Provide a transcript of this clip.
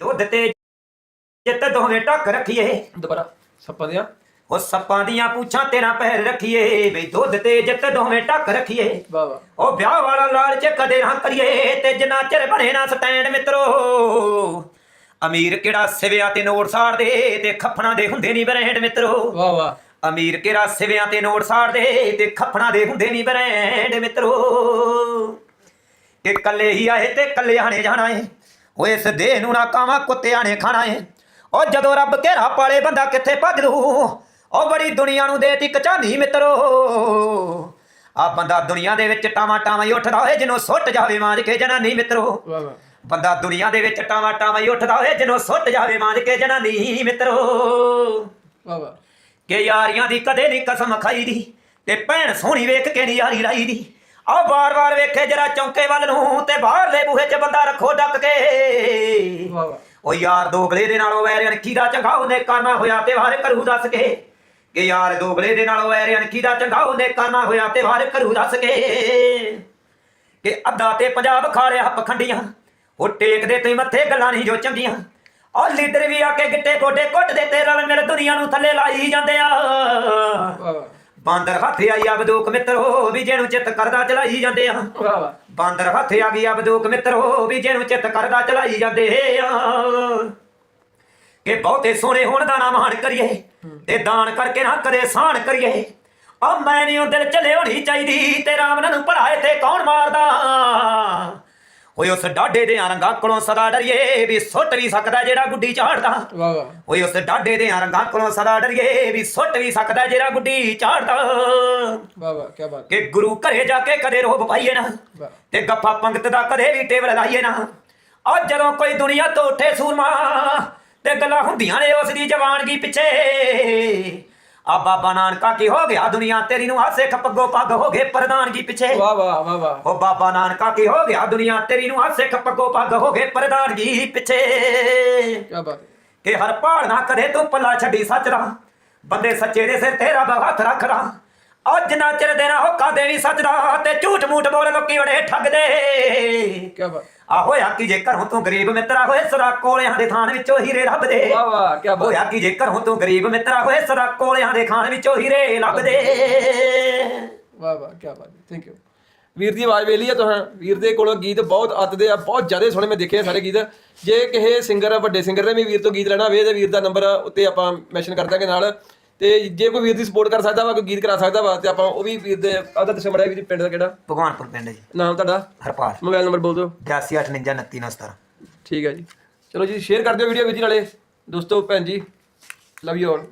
ਦੁੱਧ ਤੇ ਜਿੱਤ ਦੋਵੇਂ ਟੱਕ ਰੱਖੀਏ। ਦੁਬਾਰਾ ਸੱਪਾਂ ਦੀਆਂ। ਉਹ ਸੱਪਾਂ ਦੀਆਂ ਪੂਛਾਂ ਤੇਰਾ ਪੈਰ ਰੱਖੀਏ ਬਈ ਦੁੱਧ ਤੇ ਜਿੱਤ ਦੋਵੇਂ ਟੱਕ ਰੱਖੀਏ। ਵਾਹ ਵਾਹ। ਉਹ ਵਿਆਹ ਵਾਲਾ ਲਾਲਚ ਕਦੇ ਨਾ ਕਰੀਏ ਤੇ ਜਿੰਨਾ ਚਿਰ ਬਣੇ ਨਾ ਸਟੈਂਡ ਮਿੱਤਰੋ। ਅਮੀਰ ਕਿਹੜਾ ਸਿਵਿਆਂ ਤੇ ਨੋਟ ਸਾੜਦੇ ਤੇ ਖੱਫਣਾ ਦੇ ਹੁੰਦੇ ਨਹੀਂ ਬ੍ਰੈਂਡ ਮਿੱਤਰੋ। ਵਾਹ ਵਾਹ। ਅਮੀਰ ਕਿਹੜਾ ਸਿਵਿਆਂ ਤੇ ਨੋਟ ਸਾੜਦੇ ਤੇ ਖੱਫਣਾ ਦੇ ਹੁੰਦੇ ਨਹੀਂ ਬ੍ਰੈਂਡ ਮਿੱਤਰੋ। ਕਿ ਕੱਲੇ ਹੀ ਆਏ ਤੇ ਕੱਲਿਆਂ ਨੇ ਜਾਣਾ ਏ। ਓਏ ਇਸ ਦੇਹ ਨੂੰ ਨਾ ਕਾਵਾਂ ਕੁੱਤਿਆਂ ਨੇ ਖਾਣਾ ਏ। ਉਹ ਜਦੋਂ ਰੱਬ ਘੇਰਾ ਪਾਲੇ ਬੰਦਾ ਕਿੱਥੇ ਭੱਜ ਲੂ ਉਹ ਬੜੀ ਦੁਨੀਆ ਨੂੰ ਦੇਤੀ ਕਚਾਨੀ ਮਿੱਤਰੋ। ਆ ਬੰਦਾ ਦੁਨੀਆ ਦੇ ਵਿੱਚ ਟਾਵਾਂ ਟਾਵਾਂ ਹੀ ਉੱਠਦਾ ਹੋਏ ਜਿਹਨੂੰ ਸੁੱਟ ਜਾਵੇ ਮਾਂਜ ਕੇ ਜਨਾਨੀ ਮਿੱਤਰੋ। ਵਾਹ ਵਾਹ। ਬੰਦਾ ਦੁਨੀਆ ਦੇ ਵਿੱਚ ਟਾਵਾਂ ਟਾਵਾਂ ਹੀ ਉੱਠਦਾ ਹੋਏ ਜਿਹਨੂੰ ਸੁੱਟ ਜਾਵੇ ਮਾਂਜ ਕੇ ਜਨਾਨੀ ਮਿੱਤਰੋ। ਵਾਹ ਵਾਹ। ਕਿ ਯਾਰੀਆਂ ਦੀ ਕਦੇ ਨਹੀਂ ਕਸਮ ਖਾਈ ਦੀ ਤੇ ਭੈਣ ਸੋਹਣੀ ਵੇਖ ਕੇ ਨਹੀਂ ਯਾਰੀ ਲਾਈ ਦੀ ਆ ਵਾਰ-ਵਾਰ ਵੇਖੇ ਜਰਾ ਚੌਂਕੇ ਵੱਲ ਨੂੰ ਤੇ ਬਾਹਰਲੇ ਬੂਹੇ 'ਚ ਬੰਦਾ ਰੱਖੋ ਡੱਕ ਕੇ। ਉਹ ਯਾਰ ਦੋਗਲੇ ਦੇ ਨਾਲੋਂ ਵੈਰ ਅਣਖੀ ਦਾ ਚੰਗਾ ਉਹਨੇ ਕਰਨਾ ਹੋਇਆ ਤੇ ਵਾਰ ਕਰੂ ਦੱਸ ਕੇ। ਕਿ ਯਾਰ ਦੋਗਲੇ ਦੇ ਨਾਲੋਂ ਵੈਰ ਅਣਖੀ ਦਾ ਚੰਗਾ ਉਹਨੇ ਕਰਨਾ ਹੋਇਆ ਤੇ ਵਾਰ ਕਰੂ ਦੱਸ ਕੇ। ਕਿ ਅੱਧਾ ਤੇ ਪੰਜਾਬ ਖਾ ਲਿਆ ਪਖੰਡੀਆਂ ਉਹ ਟੇਕਦੇ ਤੇ ਮੱਥੇ ਗੱਲਾਂ ਨਹੀਂ ਜੋ ਚੰਗੀਆਂ। ਉਹ ਲੀਡਰ ਵੀ ਆ ਕੇ ਗਿੱਟੇ ਗੋਡੇ ਕੁੱਟਦੇ ਤੇ ਰਲ ਮਿਲ ਦੁਨੀਆ ਨੂੰ ਥੱਲੇ ਲਾਈ ਜਾਂਦੇ ਆ। ਬਾਂਦਰ ਹੱਥ ਆਈ ਆ ਬਦੂਕ ਮਿੱਤਰੋ ਵੀ ਜਿਹਨੂੰ ਚਿੱਤ ਕਰਦਾ ਚਲਾਈ ਜਾਂਦੇ ਆ। ਵਾਹ ਵਾਹ। ਬਾਂਦਰ ਹੱਥ ਆ ਗਈ ਮਿੱਤਰੋ ਵੀ ਜਿਹਨੂੰ ਚਿੱਤ ਕਰਦਾ ਚਲਾਈ ਜਾਂਦੇ ਆ। ਕਿ ਬਹੁਤੇ ਸੋਹਣੇ ਹੋਣ ਦਾ ਨਾ ਮਾਣ ਕਰੀਏ ਤੇ ਦਾਨ ਕਰਕੇ ਨਾ ਕਦੇ ਸਾਨ ਕਰੀਏ। ਆ ਮੈਂ ਨਹੀਂ ਉਹ ਦਿਲ ਚੱਲੇ ਹੋਣੀ ਚਾਹੀਦੀ ਤੇ ਰਾਮ ਨੂੰ ਭੜਾਏ ਤੇ ਕੌਣ ਮਾਰਦਾ? ਓਏ ਉਸ ਡਾਡੇ ਦੇ ਰੰਗਾਂ ਕੋਲੋਂ ਸਦਾ ਡਰੀਏ ਵੀ ਸੁੱਟ ਵੀ ਸਕਦਾ ਜਿਹੜਾ ਗੁੱਡੀ ਝਾੜਦਾ। ਵਾਹ ਵਾਹ। ਓਏ ਉਸ ਡਾਡੇ ਦੇ ਰੰਗਾਂ ਕੋਲੋਂ ਸਦਾ ਡਰੀਏ ਵੀ ਸੁੱਟ ਵੀ ਸਕਦਾ ਜਿਹੜਾ ਗੁੱਡੀ ਝਾੜਦਾ। ਵਾਹ ਵਾਹ ਕੀ ਬਾਤ। ਕਿ ਗੁਰੂ ਘਰੇ ਜਾ ਕੇ ਕਦੇ ਰੋਬ ਪਾਈਏ ਨਾ ਤੇ ਗੱਫਾ ਪੰਗਤ ਦਾ ਕਦੇ ਵੀ ਟੇਬਲ ਲਾਈਏ ਨਾ। ਆ ਜਦੋਂ ਕੋਈ ਦੁਨੀਆ ਤੋਂ ਉੱਠੇ ਸੂਰਮਾ ਤੇ ਗੱਲਾਂ ਹੁੰਦੀਆਂ ਨੇ ਉਸ ਦੀ ਜਵਾਨਗੀ ਪਿੱਛੇ। ਆ ਬਾਬਾ ਨਾਨਕਾ ਕੀ ਹੋ ਗਿਆ? ਦੁਨੀਆ ਤੇਰੀ ਨੂੰ ਆਸੇ ਖਪਗੋ ਪੱਗ ਹੋ ਗਏ ਪ੍ਰਧਾਨਗੀ ਪਿੱਛੇ। ਵਾਹ ਵਾਹ ਵਾਹ ਵਾਹ। ਉਹ ਬਾਬਾ ਨਾਨਕਾ ਕੀ ਹੋ ਗਿਆ? ਦੁਨੀਆ ਤੇਰੀ ਨੂੰ ਆਸੇ ਖਪਗੋ ਪੱਗ ਹੋ ਗਏ ਪ੍ਰਧਾਨਗੀ ਪਿੱਛੇ। ਕੀ ਬਾਤ ਕਿ ਹਰ ਭਾਲ ਨਾ ਕਰੇ ਤੂੰ ਪੱਲਾ ਛੱਡੀ ਸੱਚ ਦਾ ਬੰਦੇ ਸੱਚੇ ਦੇ ਸਿਰ ਤੇ ਰੱਬ ਹੱਥ ਰੱਖਦਾ ਅੱਜ ਨਾ ਚਿਰ ਦੇਣਾ ਹੋਕਾ ਦੇ ਵੀ ਸੱਚ ਦਾ ਤੇ ਝੂਠ ਮੂਠ ਬੋਲ ਲੋਕੀ ਬੜੇ ਠੱਗਦੇ। ਕੀ ਬਾਤ ਆ ਹੋਇਆ ਕਿ ਜੇ ਘਰੋਂ ਤੂੰ ਗਰੀਬ ਮਿੱਤਰਾ ਹੋਏ ਸਦਾ ਕੋਲਿਆਂ ਦੇ ਥਾਨ ਵਿੱਚੋਂ ਹੀਰੇ ਲੱਭਦੇ। ਵਾਹ ਵਾਹ ਕੀ ਬਾਤ ਹੋਇਆ ਕਿ ਜੇ ਘਰੋਂ ਤੂੰ ਗਰੀਬ ਮਿੱਤਰਾ ਹੋਏ ਸਦਾ ਕੋਲਿਆਂ ਦੇ ਖਾਨ ਵਿੱਚੋਂ ਹੀਰੇ ਲੱਭਦੇ। ਵਾਹ ਵਾਹ ਕੀ ਬਾਤ ਥੈਂਕ ਯੂ ਵੀਰ ਦੀ ਆਵਾਜ਼ ਵੇਲੀ ਆ ਤੁਹਾਂ ਵੀਰ ਦੇ ਕੋਲੋਂ ਗੀਤ ਬਹੁਤ ਅੱਤਦੇ ਆ ਬਹੁਤ ਜ਼ਿਆਦਾ ਸੋਹਣੇ ਮੈਂ ਦੇਖੇ ਸਾਰੇ ਗੀਤ। ਜੇ ਕਿਸੇ ਸਿੰਗਰ ਵੱਡੇ ਸਿੰਗਰ ਨੇ ਵੀ ਵੀਰ ਤੋਂ ਗੀਤ ਲੈਣਾ ਹੋਵੇ ਤੇ ਵੀਰ ਦਾ ਨੰਬਰ ਉੱਤੇ ਆਪਾਂ ਮੈਂਸ਼ਨ ਕਰ ਦਾਂਗੇ ਨਾਲ। ਤੇ ਜੇ ਕੋਈ ਵੀਰ ਦੀ ਸਪੋਰਟ ਕਰ ਸਕਦਾ ਵਾ ਕੋਈ ਗੀਤ ਕਰਾ ਸਕਦਾ ਵਾ ਤੇ ਆਪਾਂ ਉਹ ਵੀ ਵੀਰ ਦੇ ਆਦਾ ਦੱਸੋ ਮੜਿਆ ਵੀਰ ਪਿੰਡ ਦਾ ਕਿਹੜਾ? ਭਗਵਾਨਪੁਰ ਪਿੰਡ ਜੀ। ਨਾਮ ਤੁਹਾਡਾ? ਹਰਪਾਲ। ਮੋਬਾਈਲ ਨੰਬਰ ਬੋਲ ਦਿਓ। 8859 ਠੀਕ ਹੈ ਜੀ। ਚਲੋ ਜੀ ਸ਼ੇਅਰ ਕਰ ਦਿਓ ਵੀਡੀਓ ਵਿੱਚ ਨਾਲੇ। ਦੋਸਤੋ ਭੈਣ ਜੀ ਲਵ ਯੂ ਆਲ